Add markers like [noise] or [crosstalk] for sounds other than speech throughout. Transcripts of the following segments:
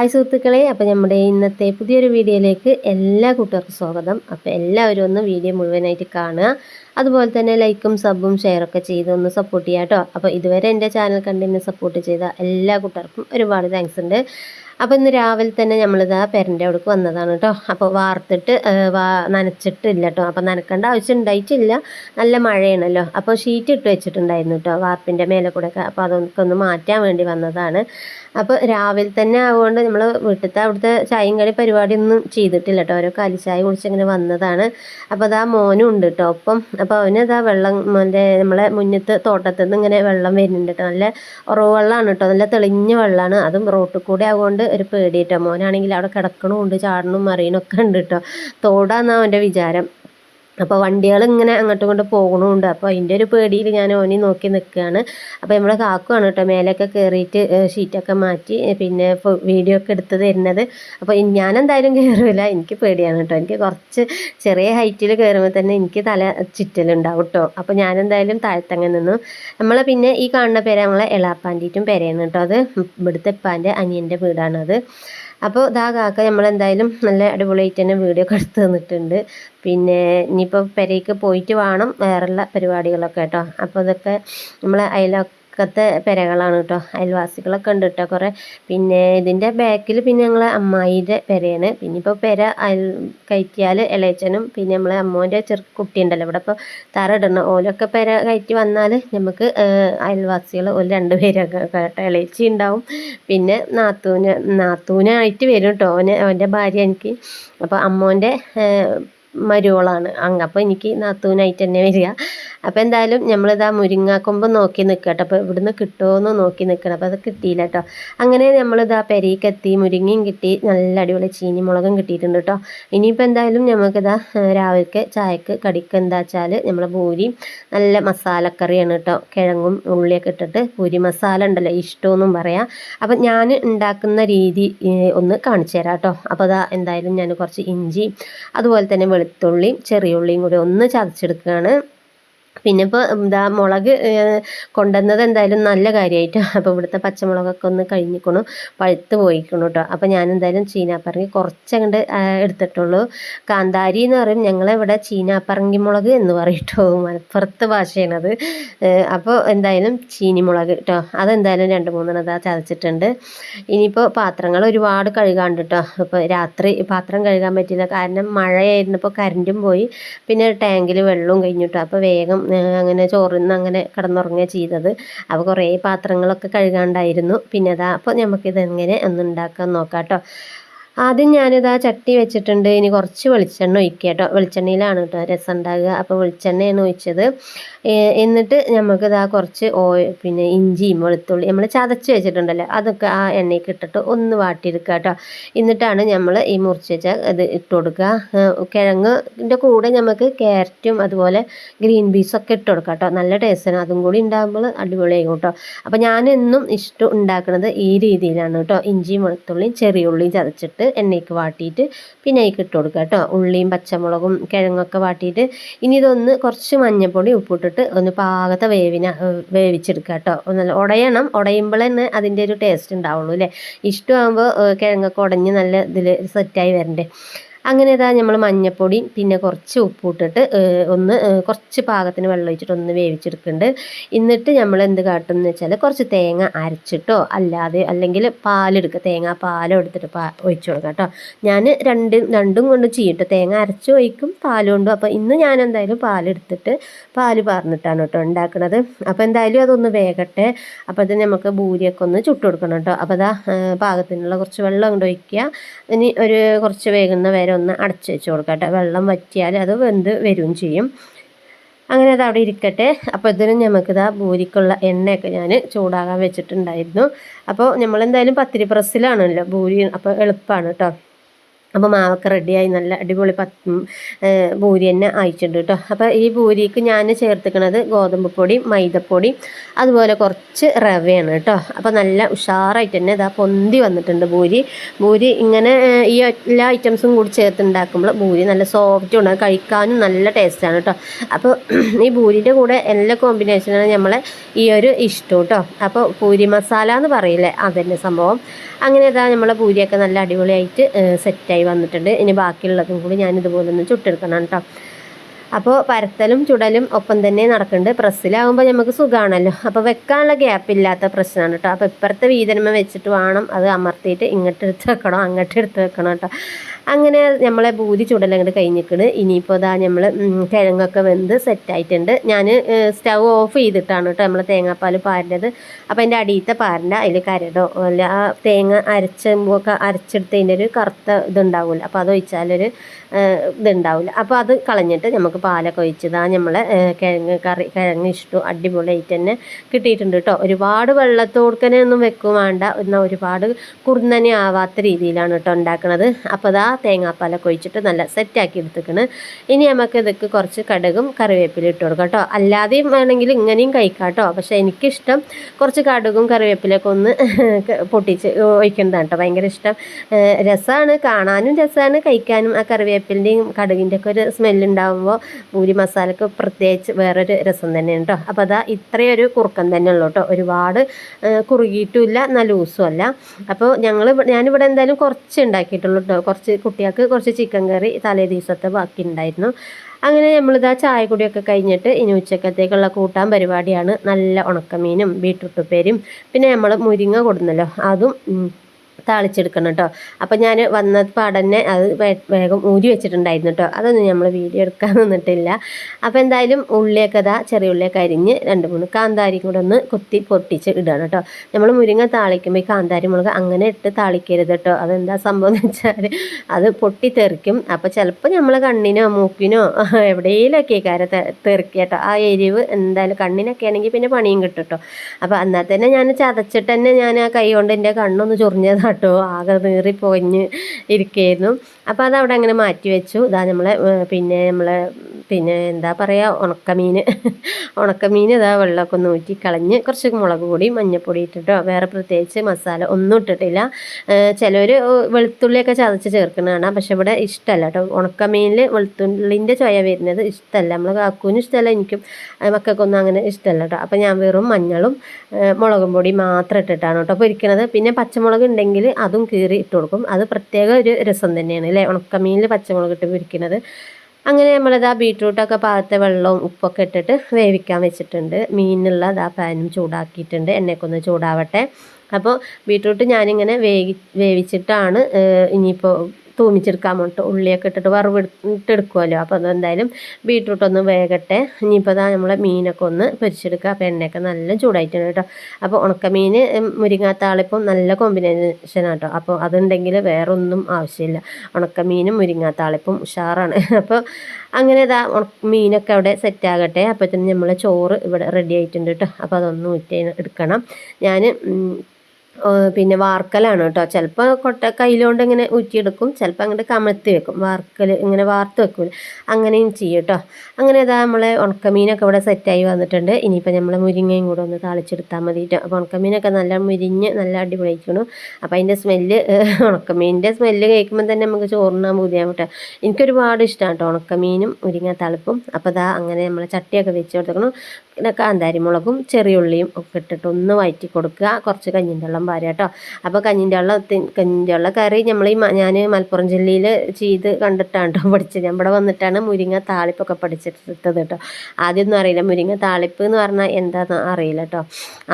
Hi സുഹൃത്തുക്കളെ അപ്പോൾ നമ്മുടെ ഇന്നത്തെ പുതിയൊരു വീഡിയോയിലേക്ക് എല്ലാ കൂട്ടുകാർക്കും സ്വാഗതം. അപ്പോൾ എല്ലാവരും ഒന്ന് വീഡിയോ മുഴുവനായിട്ട് കാണുക. അതുപോലെ തന്നെ ലൈക്കും സബും ഷെയറൊക്കെ ചെയ്ത് ഒന്ന് സപ്പോർട്ട് ചെയ്യുക കേട്ടോ. അപ്പോൾ ഇതുവരെ എന്റെ ചാനൽ കണ്ടിന് സപ്പോർട്ട് ചെയ്ത എല്ലാ കൂട്ടുകാർക്കും ഒരുപാട് താങ്ക്സ് ഉണ്ട്. അപ്പോൾ ഇന്ന് രാവിലെ തന്നെ നമ്മളിതാ പെരന്റെ അവിടേക്ക് വന്നതാണ് കേട്ടോ. അപ്പോൾ വാർത്തിട്ട് വാ നനച്ചിട്ടില്ല കേട്ടോ. അപ്പോൾ നനക്കേണ്ട ആവശ്യം ഉണ്ടായിട്ടില്ല. നല്ല മഴയാണല്ലോ. അപ്പോൾ ഷീറ്റ് ഇട്ട് വെച്ചിട്ടുണ്ടായിരുന്നു കേട്ടോ വാർപ്പിന്റെ മേലെ കൂടെ ഒക്കെ. അപ്പോൾ അതൊക്കെ ഒന്ന് മാറ്റാൻ വേണ്ടി വന്നതാണ്. അപ്പോൾ രാവിലെ തന്നെ ആവുകൊണ്ട് നമ്മൾ വീട്ടിലത്തെ അവിടുത്തെ ചായയും പരിപാടി ഒന്നും ചെയ്തിട്ടില്ല കേട്ടോ ഓരോ കാലിച്ചായ കുടിച്ചിങ്ങനെ വന്നതാണ്. അപ്പോൾ അതാ മോനും ഉണ്ട് കേട്ടോ ഒപ്പം അപ്പോൾ അവനതാ വെള്ളം മറ്റേ നമ്മളെ മുന്നത്ത് തോട്ടത്തിൽ നിന്ന് ഇങ്ങനെ വെള്ളം വരുന്നുണ്ട് കേട്ടോ നല്ല ഉറവ് കേട്ടോ നല്ല തെളിഞ്ഞ വെള്ളമാണ് അതും റോട്ടിൽ കൂടെ ആവുകൊണ്ട് ഒരു പേടി കേട്ടോ മോനാണെങ്കിൽ അവിടെ കിടക്കണമുണ്ട് ചാടണും മറിയണമൊക്കെ ഉണ്ട് കേട്ടോ തോടാന്നാ അവന്റെ വിചാരം. അപ്പോൾ വണ്ടികൾ ഇങ്ങനെ അങ്ങോട്ടും ഇങ്ങോട്ടും പോകണമുണ്ട് അപ്പോൾ അതിന്റെ ഒരു പേടിയിൽ ഞാൻ ഓനി നോക്കി നിൽക്കുകയാണ് അപ്പോൾ നമ്മുടെ കാക്കുവാണ് കേട്ടോ മേലൊക്കെ കയറിയിട്ട് ഷീറ്റൊക്കെ മാറ്റി പിന്നെ വീഡിയോ ഒക്കെ എടുത്ത് തരുന്നത്. അപ്പോൾ ഞാനെന്തായാലും കയറില്ല എനിക്ക് പേടിയാണ് കേട്ടോ. എനിക്ക് കുറച്ച് ചെറിയ ഹൈറ്റിൽ കയറുമ്പോൾ തന്നെ എനിക്ക് തല ചുറ്റലുണ്ടാവും കേട്ടോ. അപ്പോൾ ഞാൻ എന്തായാലും താഴ്ത്തങ്ങ നിന്നു. നമ്മളെ പിന്നെ ഈ കാണുന്ന പേര് നമ്മളെ എളാപ്പാന്റെറ്റും പേരയാണ് കേട്ടോ. അത് ഇവിടുത്തെ ഇപ്പാന്റെ അനിയന്റെ വീടാണത്. അപ്പോൾ ഇതാ കാക്ക നമ്മളെന്തായാലും നല്ല അടിപൊളിയായിട്ട് തന്നെ വീഡിയോ ഒക്കെ തന്നിട്ടുണ്ട്. പിന്നെ ഇനിയിപ്പോൾ പെരയ്ക്ക് പോയിട്ട് വേണം വേറെയുള്ള പരിപാടികളൊക്കെ കേട്ടോ. അപ്പോൾ ഇതൊക്കെ നമ്മളെ അയൽവക്കത്തെ പെരകളാണ് കേട്ടോ. അയൽവാസികളൊക്കെ ഉണ്ട് കേട്ടോ കുറേ. പിന്നെ ഇതിന്റെ ബാക്കിൽ പിന്നെ ഞങ്ങളെ അമ്മായിന്റെ പെരയാണ്. പിന്നെ ഇപ്പോൾ പെര അയൽ കയറ്റിയാൽ ഇളയച്ചനും പിന്നെ നമ്മളെ അമ്മോന്റെ ചെറു കുട്ടിയുണ്ടല്ലോ. ഇവിടെ ഇപ്പോൾ തറ ഇടണം ഓലൊക്കെ പെര കയറ്റി വന്നാൽ നമുക്ക് അയൽവാസികൾ ഒരു രണ്ട് പേരൊക്കെ കേട്ടോ. ഇളയച്ചി ഉണ്ടാവും. പിന്നെ നാത്തൂന് നാത്തൂനായിട്ട് വരും കേട്ടോ. അവന് അവന്റെ ഭാര്യ എനിക്ക്. അപ്പോൾ അമ്മോന്റെ മരുവളാണ് അങ്ങ് അപ്പോൾ എനിക്ക് നാത്തൂനായിട്ട് തന്നെ വരിക. അപ്പോൾ എന്തായാലും നമ്മളിതാ മുരിങ്ങാക്കൊമ്പ് നോക്കി നിൽക്കുക കേട്ടോ അപ്പോൾ ഇവിടുന്ന് കിട്ടുമോയെന്ന് നോക്കി നിൽക്കണം അപ്പോൾ അത് കിട്ടിയില്ല കേട്ടോ അങ്ങനെ നമ്മളിതാ പെരയ്ക്ക് എത്തി മുരിങ്ങയും കിട്ടി നല്ല അടിപൊളി ചീനി മുളകും കിട്ടിയിട്ടുണ്ട് കേട്ടോ ഇനിയിപ്പോൾ എന്തായാലും നമുക്കിതാ രാവിലത്തെ ചായക്ക് കടിക്ക് എന്താ വെച്ചാൽ നമ്മൾ പൂരി നല്ല മസാലക്കറിയാണ് കേട്ടോ കിഴങ്ങും ഉള്ളിയൊക്കെ ഇട്ടിട്ട് പൂരി മസാല ഉണ്ടല്ലോ ഇഷ്ടമെന്നും പറയാം. അപ്പം ഞാൻ ഉണ്ടാക്കുന്ന രീതി ഒന്ന് കാണിച്ചു തരാം കേട്ടോ അപ്പോൾ അതാ എന്തായാലും ഞാൻ കുറച്ച് ഇഞ്ചി അതുപോലെ തന്നെ വെളുത്തുള്ളിയും ചെറിയ ഉള്ളിയും കൂടി ഒന്ന് ചതച്ചെടുക്കുകയാണ്. പിന്നെ ഇപ്പോൾ എന്താ മുളക് കൊണ്ടുവന്നത് എന്തായാലും നല്ല കാര്യമായിട്ട് അപ്പോൾ ഇവിടുത്തെ പച്ചമുളകൊക്കെ ഒന്ന് കഴിഞ്ഞിക്കണു പഴുത്ത് പോയിക്കണു കേട്ടോ അപ്പോൾ ഞാൻ എന്തായാലും ചീനാപ്പറങ്ങി കുറച്ചങ്ങോട്ട് എടുത്തിട്ടുള്ളൂ. കാന്താരി എന്ന് പറയും ഞങ്ങളിവിടെ ചീനാപ്പറങ്കി മുളക് എന്ന് പറയട്ടോ മലപ്പുറത്ത് ഭാഷയാണത്. അപ്പോൾ എന്തായാലും ചീനി മുളക് കേട്ടോ അതെന്തായാലും രണ്ട് മൂന്നെണ്ണം ഇതാ ചതച്ചിട്ടുണ്ട്. ഇനിയിപ്പോൾ പാത്രങ്ങൾ ഒരുപാട് കഴുകാണ്ട് കേട്ടോ ഇപ്പോൾ രാത്രി പാത്രം കഴുകാൻ പറ്റില്ല കാരണം മഴയായിരുന്നപ്പോൾ കരണ്ടും പോയി. പിന്നെ ടാങ്കിൽ വെള്ളവും കഴിഞ്ഞു കേട്ടോ അപ്പോൾ വേഗം അങ്ങനെ ചോറിന്ന് അങ്ങനെ കിടന്നുറങ്ങുക ചെയ്തത്. അപ്പോൾ കുറേ പാത്രങ്ങളൊക്കെ കഴുകാണ്ടായിരുന്നു. പിന്നെ അതാ അപ്പോൾ നമുക്കിതെങ്ങനെ ഒന്ന് ഉണ്ടാക്കാൻ നോക്കാം കേട്ടോ ആദ്യം ഞാനിത് ആ ചട്ടി വെച്ചിട്ടുണ്ട്. ഇനി കുറച്ച് വെളിച്ചെണ്ണ ഒഴിക്കുക കേട്ടോ വെളിച്ചെണ്ണയിലാണ് കേട്ടോ രസം ഉണ്ടാകുക അപ്പോൾ വെളിച്ചെണ്ണയാണ് ഒഴിച്ചത്. എന്നിട്ട് നമുക്കിത് ആ കുറച്ച് ഓ പിന്നെ ഇഞ്ചിയും വെളുത്തുള്ളി നമ്മൾ ചതച്ച് വെച്ചിട്ടുണ്ടല്ലോ. അതൊക്കെ ആ എണ്ണയ്ക്ക് ഇട്ടിട്ട് ഒന്ന് വാട്ടിയെടുക്കുക കേട്ടോ എന്നിട്ടാണ് നമ്മൾ ഈ മുറിച്ച് വെച്ച ഇത് ഇട്ട് കൊടുക്കുക. കിഴങ്ങിന്റെ കൂടെ നമുക്ക് ക്യാരറ്റും അതുപോലെ ഗ്രീൻ പീസൊക്കെ ഇട്ട് കൊടുക്കാം കേട്ടോ നല്ല ടേസ്റ്റാണ്. അതും കൂടി ഉണ്ടാകുമ്പോൾ അടിപൊളിയാകും കേട്ടോ അപ്പോൾ ഞാനെന്നും ഇഷ്ടം ഉണ്ടാക്കുന്നത് ഈ രീതിയിലാണ് കേട്ടോ ഇഞ്ചിയും വെളുത്തുള്ളിയും ചെറിയ ഉള്ളിയും ചതച്ചിട്ട് എണ്ണയ്ക്ക് വാട്ടിയിട്ട് പിന്നെ അതിലേക്ക് ഇട്ട് കൊടുക്കുക കേട്ടോ. ഉള്ളിയും പച്ചമുളകും കിഴങ്ങൊക്കെ വാട്ടിയിട്ട് ഇനി ഇതൊന്ന് കുറച്ച് മഞ്ഞൾപ്പൊടി ഉപ്പിട്ടിട്ട് ഒന്ന് പാകത്തെ വേവിന വേവിച്ചെടുക്കുക കേട്ടോ. നല്ല ഉടയണം ഉടയുമ്പോൾ തന്നെ അതിന്റെ ഒരു ടേസ്റ്റ് ഉണ്ടാവുള്ളൂ അല്ലേ? ഇഷ്ടമാകുമ്പോൾ കിഴങ്ങൊക്കെ ഉടഞ്ഞ് നല്ല ഇതിൽ സെറ്റായി വരണ്ടേ. അങ്ങനെ ഇതാ നമ്മൾ മഞ്ഞപ്പൊടി പിന്നെ കുറച്ച് ഉപ്പ് ഇട്ടിട്ട് ഒന്ന് കുറച്ച് പാകത്തിന് വെള്ളം ഒഴിച്ചിട്ട് ഒന്ന് വേവിച്ചെടുക്കുന്നുണ്ട് എന്നിട്ട് നമ്മൾ എന്ത് കാട്ടും എന്ന് വെച്ചാൽ കുറച്ച് തേങ്ങ അരച്ചിട്ടോ അല്ലാതെ അല്ലെങ്കിൽ പാലെടുക്കുക തേങ്ങ പാലും എടുത്തിട്ട് പാ ഒഴിച്ചു കൊടുക്കാം കേട്ടോ ഞാൻ രണ്ട് രണ്ടും കൊണ്ട് ചെയ്യട്ടോ തേങ്ങ അരച്ച് ഒഴിക്കും പാലും കൊണ്ടും. അപ്പോൾ ഇന്ന് ഞാൻ എന്തായാലും പാലെടുത്തിട്ട് പാൽ പാർന്നിട്ടാണ് കേട്ടോ ഉണ്ടാക്കുന്നത് അപ്പോൾ എന്തായാലും അതൊന്ന് വേകട്ടെ. അപ്പോൾ അത് നമുക്ക് ഭൂരിയൊക്കെ ഒന്ന് ചുട്ടുകൊടുക്കണം കേട്ടോ അപ്പോൾ അതാ പാകത്തിനുള്ള കുറച്ച് വെള്ളം കൊണ്ട് ഒഴിക്കുക ഇനി ഒരു കുറച്ച് വേകുന്ന വരെ ഒന്ന് അടച്ച് വെച്ച് കൊടുക്കാം കേട്ടോ. വെള്ളം വറ്റിയാൽ അത് വെന്ത് വരും ചെയ്യും. അങ്ങനെ അത് അവിടെ ഇരിക്കട്ടെ. അപ്പോൾ ഇതിന് നമുക്കിതാ ഭൂരിക്കുള്ള എണ്ണയൊക്കെ ഞാൻ ചൂടാകാൻ വെച്ചിട്ടുണ്ടായിരുന്നു. അപ്പോൾ നമ്മളെന്തായാലും പത്തിരി പ്രസ്സിലാണല്ലോ. ഭൂരി അപ്പോൾ എളുപ്പമാണ് കേട്ടോ. അപ്പോൾ മാവൊക്കെ റെഡിയായി നല്ല അടിപൊളി പത്ത് ഭൂരി തന്നെ അയച്ചിട്ടുണ്ട് കേട്ടോ അപ്പോൾ ഈ ഭൂരിക്ക് ഞാൻ ചേർത്തിക്കണത് ഗോതമ്പ് പൊടി മൈദപ്പൊടി അതുപോലെ കുറച്ച് റവയാണ് കേട്ടോ അപ്പോൾ നല്ല ഉഷാറായിട്ട് തന്നെ ഇതാ പൊന്തി വന്നിട്ടുണ്ട് ഭൂരി ഭൂരി ഇങ്ങനെ ഈ എല്ലാ ഐറ്റംസും കൂടി ചേർത്തുണ്ടാക്കുമ്പോൾ ഭൂരി നല്ല സോഫ്റ്റ് ഉണ്ട്. കഴിക്കാനും നല്ല ടേസ്റ്റാണ് കേട്ടോ അപ്പോൾ ഈ ഭൂരിന്റെ കൂടെ എല്ലാ കോമ്പിനേഷനാണ് നമ്മളെ ഈ ഒരു ഇഷ്ടം കേട്ടോ അപ്പോൾ പൂരി മസാല എന്ന് പറയില്ലേ അതന്നെ സംഭവം. അങ്ങനെ ഇതാ നമ്മളെ പൂരിയൊക്കെ നല്ല അടിപൊളിയായിട്ട് സെറ്റായി വന്നിട്ടുണ്ട്. ഇനി ബാക്കിയുള്ളതും കൂടി ഞാൻ ഇതുപോലെ ഒന്ന് ചുട്ടെടുക്കണം കേട്ടോ അപ്പോൾ പരത്തലും ചുടലും ഒപ്പം തന്നെ നടക്കുന്നുണ്ട്. പ്രസ്സിലാവുമ്പോൾ നമുക്ക് സുഖമാണല്ലോ അപ്പോൾ വെക്കാനുള്ള ഗ്യാപ്പ് ഇല്ലാത്ത പ്രശ്നമാണ് കേട്ടോ അപ്പോൾ ഇപ്പുറത്തെ വീതനമ വെച്ചിട്ട് വേണം അത് അമർത്തിയിട്ട് ഇങ്ങോട്ട് എടുത്ത് വെക്കണം അങ്ങോട്ട് എടുത്ത് വെക്കണം കേട്ടോ അങ്ങനെ നമ്മളെ ബൂതി ചുടലങ്ങോട്ട് കഴിഞ്ഞിക്കണ്. ഇനിയിപ്പോൾ ഇതാ നമ്മൾ കിഴങ്ങൊക്കെ വെന്ത് സെറ്റായിട്ടുണ്ട്. ഞാൻ സ്റ്റവ് ഓഫ് ചെയ്തിട്ടാണ് കേട്ടോ നമ്മൾ തേങ്ങാപ്പാൽ പാരുന്നത് അപ്പോൾ അതിന്റെ അടിയത്തെ പാരണ്ട. അതിൽ കരടോ അല്ല ആ തേങ്ങ അരച്ചൊക്കെ അരച്ചെടുത്തതിന്റെ ഒരു കറുത്ത ഇതുണ്ടാവില്ല അപ്പോൾ അത് ഒഴിച്ചാലൊരു ഇതുണ്ടാവില്ല അപ്പോൾ അത് കളഞ്ഞിട്ട് നമുക്ക് പാലൊക്കെ ഒഴിച്ചതാ നമ്മളെ കിഴങ്ങ് കറി കിഴങ്ങ് ഇഷ്ടം അടിപൊളിയായിട്ട് തന്നെ കിട്ടിയിട്ടുണ്ട് കേട്ടോ ഒരുപാട് വെള്ളത്തോടുക്കനെ ഒന്നും വെക്കും വേണ്ട. എന്നാൽ ഒരുപാട് കുറുന്നനെ ആവാത്ത രീതിയിലാണ് കേട്ടോ ഉണ്ടാക്കുന്നത് അപ്പോൾ അതാ തേങ്ങാപ്പാലൊക്കെ ഒഴിച്ചിട്ട് നല്ല സെറ്റാക്കി എടുത്തേക്കണ്. ഇനി നമുക്ക് ഇതൊക്കെ കുറച്ച് കടുകും കറിവേപ്പിലും ഇട്ട് കൊടുക്കാം കേട്ടോ. അല്ലാതെയും വേണമെങ്കിൽ ഇങ്ങനെയും കഴിക്കാം കേട്ടോ. പക്ഷേ എനിക്കിഷ്ടം കുറച്ച് കടുകും കറിവേപ്പിലൊക്കെ ഒന്ന് [laughs] പൊട്ടിച്ച് ഒഴിക്കുന്നതാണ് കേട്ടോ. ഭയങ്കര ഇഷ്ടം. രസമാണ് കാണാനും രസമാണ് കഴിക്കാനും ആ കറിവേപ്പിന്റെയും കടുകിന്റെ ഒക്കെ ഒരു സ്മെല്ലുണ്ടാകുമ്പോൾ പൂരി മസാലക്ക് പ്രത്യേകിച്ച് വേറൊരു രസം തന്നെയാണ് കേട്ടോ. അപ്പോൾ അതാ ഇത്രയൊരു കുറുക്കം തന്നെ ഉള്ളൂ കേട്ടോ. ഒരുപാട് കുറുകിയിട്ടുമില്ല എന്നാൽ ലൂസും അല്ല. അപ്പോൾ ഞങ്ങൾ ഞാനിവിടെ എന്തായാലും കുറച്ച് ഉണ്ടാക്കിയിട്ടുള്ളൂ കേട്ടോ. കുറച്ച് കുട്ടികൾക്ക് കുറച്ച് ചിക്കൻ കറി തലേ ദിവസത്തെ ബാക്കി ഉണ്ടായിരുന്നു. അങ്ങനെ നമ്മളിതാ ചായ കുടിയൊക്കെ കഴിഞ്ഞിട്ട് ഇനി ഉച്ചക്കത്തേക്കുള്ള കൂട്ടാൻ പരിപാടിയാണ് നല്ല ഉണക്കമീനും ബീട്രൂട്ട് ഉപ്പേരും പിന്നെ നമ്മൾ മുരിങ്ങ കൊടുന്നല്ലോ. അതും താളിച്ചെടുക്കണം കേട്ടോ അപ്പം ഞാൻ വന്ന പാടന്നെ അത് വേഗം ഊരി വെച്ചിട്ടുണ്ടായിരുന്നു കേട്ടോ അതൊന്നും നമ്മൾ വീഡിയോ എടുക്കാൻ നിന്നിട്ടില്ല. അപ്പോൾ എന്തായാലും ഉള്ളിയൊക്കെ ഇതാ ചെറിയ ഉള്ളിയൊക്കെ അരിഞ്ഞ് രണ്ട് മൂന്ന് കാന്താരിയും കൂടെ ഒന്ന് കുത്തി പൊട്ടിച്ച് ഇടുകയാണ് കേട്ടോ നമ്മൾ മുരിങ്ങ താളിക്കുമ്പോൾ ഈ കാന്താരി മുളക് അങ്ങനെ ഇട്ട് താളിക്കരുത് കേട്ടോ അതെന്താ സംഭവം എന്ന് വെച്ചാൽ അത് പൊട്ടി തെറിക്കും അപ്പോൾ ചിലപ്പോൾ നമ്മൾ കണ്ണിനോ മൂക്കിനോ എവിടെയെങ്കിലുമൊക്കെ കാര്യം തെറിക്കുക ആ എരിവ് എന്തായാലും കണ്ണിനൊക്കെ ആണെങ്കിൽ പിന്നെ പണിയും കിട്ടും കേട്ടോ അപ്പോൾ എന്നാൽ തന്നെ ഞാൻ ചതച്ചിട്ട് തന്നെ ഞാൻ ആ കൈ കൊണ്ട് എന്റെ കണ്ണൊന്ന് ചൊറിഞ്ഞതാണ് കേട്ടോ. ആകെ നീറി പൊഞ്ഞ് ഇരിക്കുകയായിരുന്നു അപ്പോൾ അത് അവിടെ അങ്ങനെ മാറ്റി വെച്ചു. ഇതാ നമ്മളെ പിന്നെ നമ്മളെ പിന്നെ എന്താ പറയുക ഉണക്കമീൻ ഉണക്കമീൻ ഇതാ വെള്ളമൊക്കെ ഒന്ന് ഊറ്റി കളഞ്ഞ് കുറച്ച് മുളക് പൊടി മഞ്ഞൾപ്പൊടി ഇട്ടിട്ടോ. വേറെ പ്രത്യേകിച്ച് മസാല ഒന്നും ഇട്ടിട്ടില്ല. ചിലർ വെളുത്തുള്ളിയൊക്കെ ചതച്ച് ചേർക്കുന്നതാണ്. പക്ഷെ ഇവിടെ ഇഷ്ടമല്ല കേട്ടോ. ഉണക്കമീനിൽ വെളുത്തുള്ളിന്റെ ചൊയ വരുന്നത് ഇഷ്ടമല്ല നമ്മൾ കാക്കൂന് ഇഷ്ടമല്ല എനിക്കും മക്കൾക്കൊന്നും അങ്ങനെ ഇഷ്ടമല്ല കേട്ടോ. അപ്പോൾ ഞാൻ വെറും മഞ്ഞളും മുളകും പൊടി മാത്രം ഇട്ടിട്ടാണ് കേട്ടോ പൊരിക്കണത്. പിന്നെ പച്ചമുളക് ഉണ്ടെങ്കിൽ അതും കീറി ഇട്ട് കൊടുക്കും. അത് പ്രത്യേക ഒരു രസം തന്നെയാണ് അല്ലേ? ഉണക്കമീനിൽ പച്ചമുളക് ഇട്ട് പൊരിക്കുന്നത്. അങ്ങനെ നമ്മളത് ബീട്രൂട്ടൊക്കെ പാകത്തെ വെള്ളവും ഉപ്പൊക്കെ ഇട്ടിട്ട് വേവിക്കാൻ വെച്ചിട്ടുണ്ട്. മീനിനുള്ള ആ പാനും ചൂടാക്കിയിട്ടുണ്ട്. എന്നെക്കൊന്ന് ചൂടാവട്ടെ. അപ്പോൾ ബീട്രൂട്ട് ഞാനിങ്ങനെ വേവി വേവിച്ചിട്ടാണ് ഇനിയിപ്പോൾ തൂമിച്ചെടുക്കാൻ വേണ്ടിയിട്ട് ഉള്ളിയൊക്കെ ഇട്ടിട്ട് വറവിട്ടെടുക്കുമല്ലോ അപ്പോൾ അതെന്തായാലും ബീട്രൂട്ട് ഒന്ന് വേകട്ടെ. ഇനിയിപ്പോൾ അതാ നമ്മളെ മീനൊക്കെ ഒന്ന് പൊരിച്ചെടുക്കുക. അപ്പോൾ എണ്ണയൊക്കെ നല്ല ചൂടായിട്ടാണ് കേട്ടോ. അപ്പോൾ ഉണക്കമീൻ മുരിങ്ങാത്താളിപ്പം നല്ല കോമ്പിനേഷനാണ് കേട്ടോ. അപ്പോൾ അതുണ്ടെങ്കിൽ വേറെ ഒന്നും ആവശ്യമില്ല. ഉണക്കമീനും മുരിങ്ങാത്താളിപ്പം ഉഷാറാണ്. [laughs] അപ്പോൾ അങ്ങനെ ഇതാ മീനൊക്കെ അവിടെ സെറ്റാകട്ടെ അപ്പോഴത്തേനും നമ്മളെ ചോറ് ഇവിടെ റെഡി ആയിട്ടുണ്ട് കേട്ടോ. അപ്പോൾ അതൊന്ന് ഊറ്റി എടുക്കണം ഞാൻ പിന്നെ വാർക്കലാണ് കേട്ടോ. ചിലപ്പോൾ കൊട്ട കയ്യിലോണ്ട് ഇങ്ങനെ ഊറ്റിയെടുക്കും ചിലപ്പോൾ അങ്ങോട്ട് കമഴ്ത്തി വെക്കും. വാർക്കൽ ഇങ്ങനെ വാർത്ത് വെക്കും അങ്ങനെയും ചെയ്യും കേട്ടോ. അങ്ങനെ ഇതാ നമ്മളെ ഉണക്കമീനൊക്കെ ഇവിടെ സെറ്റായി വന്നിട്ടുണ്ട്. ഇനിയിപ്പോൾ നമ്മൾ മുരിങ്ങയും കൂടെ ഒന്ന് താളിച്ചെടുത്താൽ മതി കേട്ടോ. അപ്പോൾ ഉണക്കമീനൊക്കെ നല്ല മുരിഞ്ഞ് നല്ല അടിപൊളിക്കണം അപ്പോൾ അതിന്റെ സ്മെല്ല് ഉണക്കമീനിന്റെ സ്മെല്ല് കേൾക്കുമ്പോൾ തന്നെ നമുക്ക് ചോറിനാൻ ബുദ്ധിയാവും കേട്ടോ. എനിക്കൊരുപാട് ഇഷ്ടമാണ് കേട്ടോ ഉണക്കമീനും മുരിങ്ങ തളിപ്പും. അപ്പോൾ ഇതാ അങ്ങനെ നമ്മൾ ചട്ടിയൊക്കെ വെച്ച് കൊടുക്കണം പിന്നെ കാന്താരിമുളകും ചെറിയുള്ളിയും ഒക്കെ ഇട്ടിട്ട് ഒന്ന് വയറ്റി കൊടുക്കുക. കുറച്ച് കഞ്ഞിന്റെ വെള്ളം പാരുക കേട്ടോ. അപ്പോൾ കഞ്ഞിന്റെ വെള്ളം കഞ്ഞിന്റെ വെള്ളം കറി നമ്മൾ ഈ ഞാൻ മലപ്പുറം ജില്ലയിൽ ചെയ്ത് കണ്ടിട്ടാണ് കേട്ടോ പഠിച്ചത്. ഇവിടെ വന്നിട്ടാണ് മുരിങ്ങ താളിപ്പൊക്കെ പഠിച്ചിട്ടത് കേട്ടോ ആദ്യമൊന്നും അറിയില്ല. മുരിങ്ങ താളിപ്പ് എന്ന് പറഞ്ഞാൽ എന്താണെന്ന് അറിയില്ല കേട്ടോ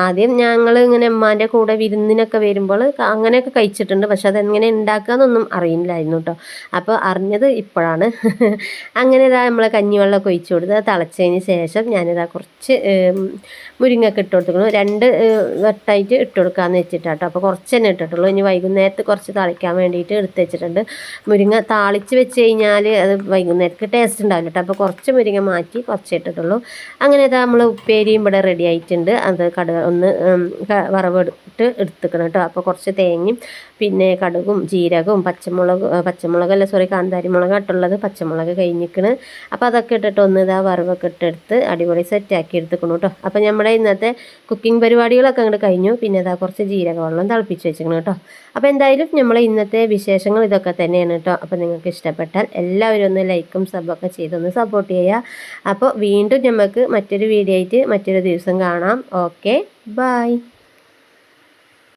ആദ്യം ഞങ്ങൾ ഇങ്ങനെ ഉമ്മാന്റെ കൂടെ വിരുന്നിനൊക്കെ വരുമ്പോൾ അങ്ങനെയൊക്കെ കഴിച്ചിട്ടുണ്ട്. പക്ഷെ അതെങ്ങനെ ഉണ്ടാക്കാമെന്നൊന്നും അറിയില്ലായിരുന്നു കേട്ടോ അപ്പോൾ അറിഞ്ഞത് ഇപ്പോഴാണ്. [laughs] അങ്ങനെ ഇതാ നമ്മൾ കഞ്ഞിവെള്ളമൊക്കെ ഒഴിച്ചു കൊടുത്ത് തിളച്ചതിന് ശേഷം ഞാനിതാ കുറച്ച് കുറച്ച് മുരിങ്ങൊക്കെ ഇട്ട് കൊടുത്തിരിക്കണം രണ്ട് വെട്ടായിട്ട് ഇട്ട് കൊടുക്കാമെന്ന് വെച്ചിട്ടാട്ടോ. അപ്പോൾ കുറച്ച് തന്നെ ഇട്ടിട്ടുള്ളൂ. ഇനി വൈകുന്നേരത്ത് കുറച്ച് തളിക്കാൻ വേണ്ടിയിട്ട് എടുത്ത് വെച്ചിട്ടുണ്ട്. മുരിങ്ങ താളിച്ച് വെച്ച് കഴിഞ്ഞാൽ അത് വൈകുന്നേരത്ത് ടേസ്റ്റ് ഉണ്ടാവില്ല കേട്ടോ അപ്പോൾ കുറച്ച് മുരിങ്ങ മാറ്റി കുറച്ച് ഇട്ടിട്ടുള്ളൂ. അങ്ങനെ ഇതാ നമ്മൾ ഉപ്പേരിയും ഇവിടെ റെഡി ആയിട്ടുണ്ട്. അത് കടുക ഒന്ന് വറവെടുത്ത് എടുത്തുക്കണം കേട്ടോ അപ്പോൾ കുറച്ച് തേങ്ങയും പിന്നെ കടുകും ജീരകവും പച്ചമുളക് പച്ചമുളക് പച്ചമുളകല്ല സോറി കാന്താരി മുളക് ആയിട്ടുള്ളത് പച്ചമുളക് കഴിഞ്ഞിക്കണ് അപ്പോൾ അതൊക്കെ ഇട്ടിട്ട് ഒന്ന് ഇതാ വറവൊക്കെ ഇട്ടെടുത്ത് അടിപൊളി സെറ്റാക്കി എടുത്തുക്കണം കേട്ടോ. അപ്പോൾ നമ്മുടെ ഇന്നത്തെ കുക്കിംഗ് പരിപാടികളൊക്കെ അങ്ങോട്ട് കഴിഞ്ഞു. പിന്നെ ഇതാ കുറച്ച് ജീരകവെള്ളം തിളപ്പിച്ച് വെച്ചിരിക്കണം കേട്ടോ. അപ്പോൾ എന്തായാലും നമ്മളെ ഇന്നത്തെ വിശേഷങ്ങൾ ഇതൊക്കെ തന്നെയാണ് കേട്ടോ. അപ്പോൾ നിങ്ങൾക്ക് ഇഷ്ടപ്പെട്ടാൽ എല്ലാവരും ഒന്ന് ലൈക്കും സബൊക്കെ ചെയ്തൊന്ന് സപ്പോർട്ട് ചെയ്യുക. അപ്പോൾ വീണ്ടും നമുക്ക് മറ്റൊരു വീഡിയോ ആയിട്ട് മറ്റൊരു ദിവസം കാണാം. Okay bye